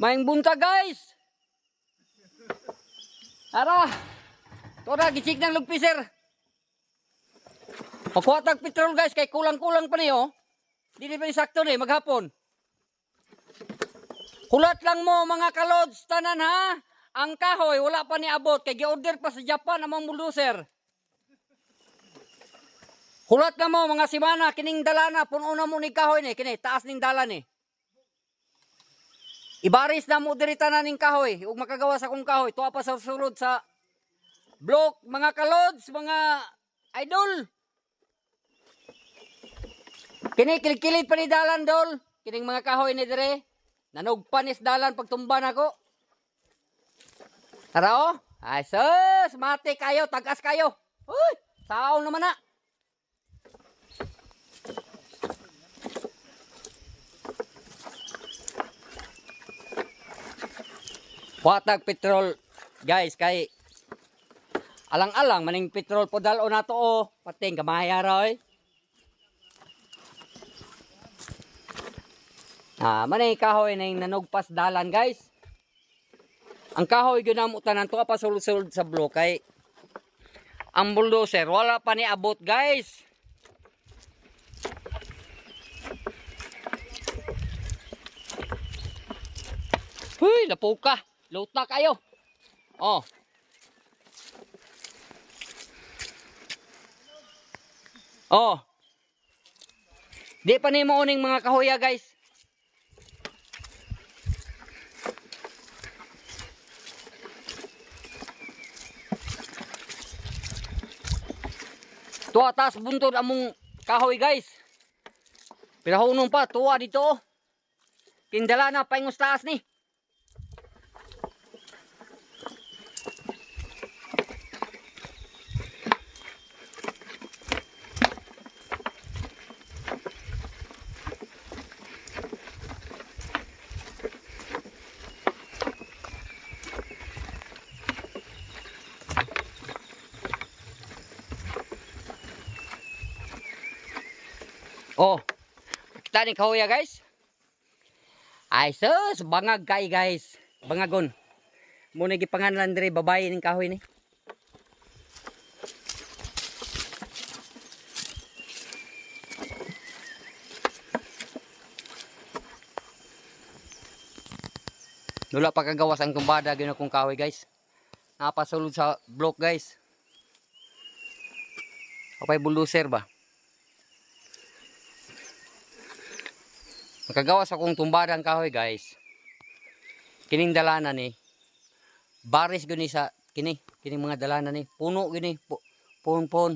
Maing bunta guys. Ara. Tora gisik ng lugpiser. Pakuha tag petrol guys kay kulang-kulang pa niyo. Dili pa ni sakto ni maghapon. Kulat lang mo mga kalods tanan ha. Ang kahoy wala pa ni abot kay gi-order pa sa Japan among bulldozer. Kulat na mo mga simana kining dalana puno na mo ni kahoy ni kini taas ning dala ni. Ibaris na mo diri tanan ning kahoy ug makagawa sa kong kahoy tuwa pa sa sulod sa block mga kalods mga idol. Kini kilikilid pa ni dalan dol kining mga kahoy ni dire nanugpanis dalan pagtumba nako. Tara oh. Ay sus, mati kayo, tagas kayo. Uy, sao naman na. Watag petrol guys kay alang-alang maning petrol po dalo na to oh. Pating gamaya roy. Ah, manay kahoy na nanugpas dalan guys. Ang kahoy ginamutan tuwa pa sulod-sulod sa block kay ang bulldozer wala pa ni abot guys. Huy, lapo ka. Luta kayo. Oh. Oh. Di pa ni mo uning mga kahoya guys. Tuwa taas buntod among kahoy guys. Pirahunong pa, tuwa dito. oh. Kindala na paingos taas ni. Oh. Kita ni kahoy guys. Ay sus, bangag kay guys. Bangagon. Muna gipanganlan diri babae ning kahoy ni. Dula pa kagawas ang tumbada gyud akong kahoy guys. Napasulod sa block guys. Apay bulldozer ba? Nakagawas akong tumbada ang kahoy guys. Kining dalanan ni. Baris guni sa kini, kining mga dalanan ni. Puno gini, pu- pon pon.